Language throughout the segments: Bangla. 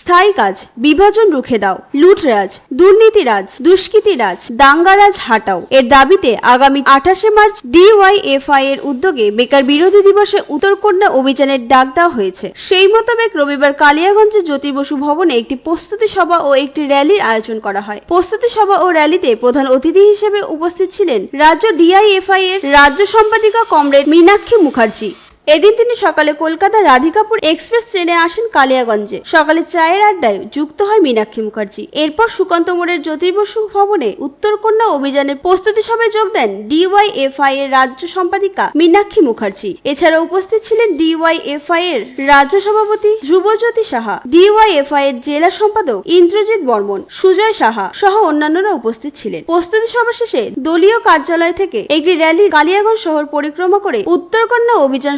স্থায়ী কাজ, বিভাজন রুখে দাও। লুটরাজ, দুর্নীতিরাজ, দুষ্কৃতিরাজ, দাঙ্গারাজ হাটাও। এর দাবিতে আগামী আঠাশে মার্চ ডিওয়াইএফআই এর উদ্যোগে বেকার বিরোধী দিবসে উত্তরকন্যা অভিযানের ডাক দেওয়া হয়েছে। সেই মোতাবেক রবিবার কালিয়াগঞ্জে জ্যোতি বসু ভবনে একটি প্রস্তুতি সভা ও একটি র্যালির আয়োজন করা হয়। প্রস্তুতি সভা ও র্যালিতে প্রধান অতিথি হিসেবে উপস্থিত ছিলেন রাজ্য ডিআইএফআই এর রাজ্য সম্পাদিকা কমরেড মীনাক্ষী মুখার্জি। এদিন তিনি সকালে কলকাতা রাধিকাপুর এক্সপ্রেস ট্রেনে আসেন কালিয়াগঞ্জে। সকালে চায়ের আড্ডায় যুক্ত হয় মীনাক্ষী মুখার্জি। এরপর সুকান্ত মোড়ের জ্যোতির্বসু ভবনে উত্তরকন্যা অভিযানের প্রস্তুতি সভায় যোগ দেন ডিওয়াইএফআই এর রাজ্য সম্পাদিকা মীনাক্ষী মুখার্জি। এছাড়া উপস্থিত ছিলেন ডিওয়াইএফআই এর রাজ্য সভাপতি ধ্রুবজ্যোতি সাহা, ডিওয়াইএফআই এর জেলা সম্পাদক ইন্দ্রজিৎ বর্মন, সুজয় সাহা সহ অন্যান্যরা উপস্থিত ছিলেন। প্রস্তুতি সভা শেষে দলীয় কার্যালয় থেকে একটি র্যালি কালিয়াগঞ্জ শহর পরিক্রমা করে উত্তরকন্যা অভিযান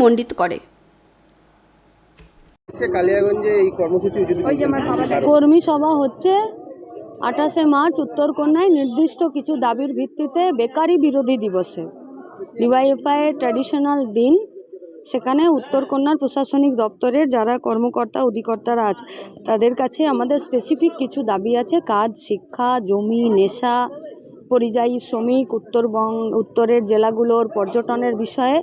মণ্ডিত করে। কালিয়াগঞ্জে এই কর্মসূচি কর্মী সভা হচ্ছে আঠাশে মার্চ উত্তরকন্যায় নির্দিষ্ট কিছু দাবির ভিত্তিতে বেকারি বিরোধী দিবসে। ডিওয়াইএফআই এর ট্র্যাডিশনাল দিন সেখানে উত্তরকন্যার প্রশাসনিক দপ্তরের যারা কর্মকর্তা অধিকর্তারা আছে তাদের কাছে আমাদের স্পেসিফিক কিছু দাবি আছে। কাজ শিক্ষা জমি নেশা পরিযায়ী শ্রমিক উত্তরবঙ্গ উত্তরের জেলাগুলোর পর্যটনের বিষয়ে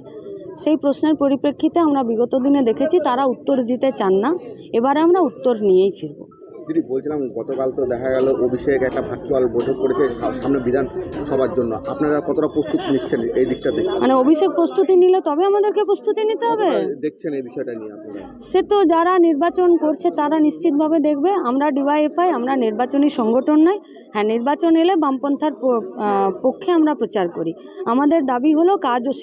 সেই প্রশ্নের পরিপ্রেক্ষিতে আমরা বিগত দিনে দেখেছি তারা উত্তর দিতে চান না। এবারে আমরা উত্তর নিয়েই ফিরব। দিদি বলছিলাম গতকাল তো দেখা গেল অভিষেক একটা ভার্চুয়াল বৈঠক করেছে সামনে বিধান সভার জন্য। আপনারা কতটা প্রস্তুতি নিচ্ছেন এই দিকটাতে? মানে অভিষেক প্রস্তুতি নিলে তবে আমাদেরকে প্রস্তুতি নিতে হবে। দেখছেন এই বিষয়টা নিয়ে আপনারা? সে তো যারা নির্বাচন করছে তারা নিশ্চিতভাবে দেখবে আমরা ডিওয়াইএফআই আমরা নির্বাচনী সংগঠন নয়। হ্যাঁ নির্বাচন এলে বামপন্থার পক্ষে আমরা প্রচার করি। আমাদের দাবি হলো কাজ ও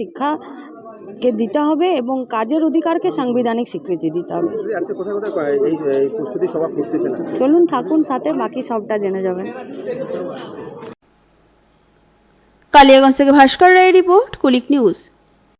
শিক্ষাকে দিতে হবে এবং কাজের অধিকারকে সাংবিধানিক স্বীকৃতি দিতে হবে। চলুন থাকুন সাথে বাকি সবটা জেনে যাবেন। কালিয়াগঞ্জ থেকে ভাস্কর রায়ের রিপোর্ট কুলিক নিউজ।